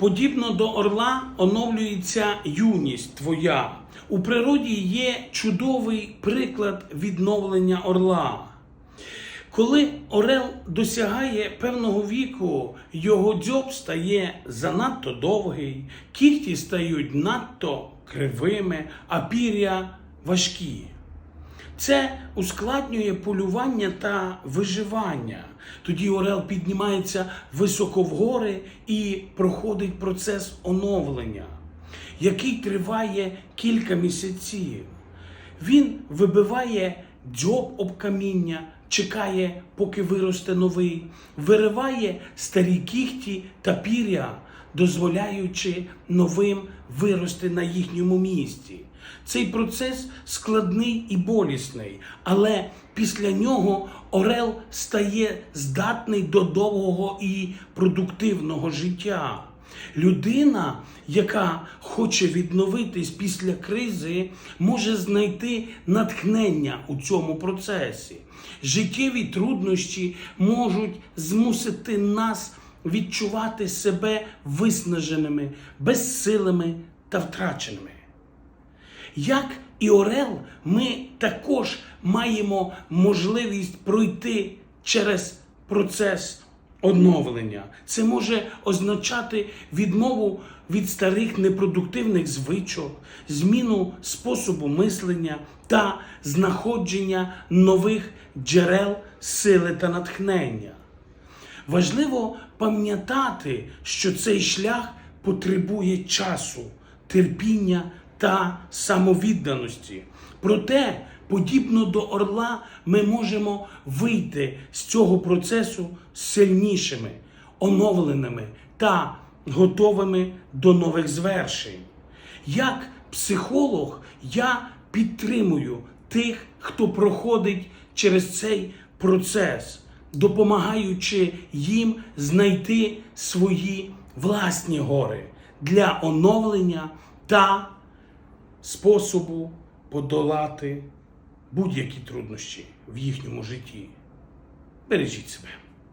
Подібно до орла оновлюється юність твоя. У природі є чудовий приклад відновлення орла. Коли орел досягає певного віку, його дзьоб стає занадто довгий, кігті стають надто кривими, а пір'я важкі. Це ускладнює полювання та виживання. Тоді орел піднімається високо вгори і проходить процес оновлення, який триває кілька місяців. Він вибиває дзьоб об каміння, чекає, поки виросте новий, вириває старі кіхті та пір'я, дозволяючи новим вирости на їхньому місці. Цей процес складний і болісний, але після нього орел стає здатний до довгого і продуктивного життя. Людина, яка хоче відновитись після кризи, може знайти натхнення у цьому процесі. Життєві труднощі можуть змусити нас відчувати себе виснаженими, безсилими та втраченими. Як і Орел, ми також маємо можливість пройти через процес оновлення. Це може означати відмову від старих непродуктивних звичок, зміну способу мислення та знаходження нових джерел сили та натхнення. Важливо пам'ятати, що цей шлях потребує часу, терпіння та самовідданості. Проте, подібно до орла, ми можемо вийти з цього процесу сильнішими, оновленими та готовими до нових звершень. Як психолог, я підтримую тих, хто проходить через цей процес, допомагаючи їм знайти свої власні гори для оновлення та способу подолати будь-які труднощі в їхньому житті. Бережіть себе.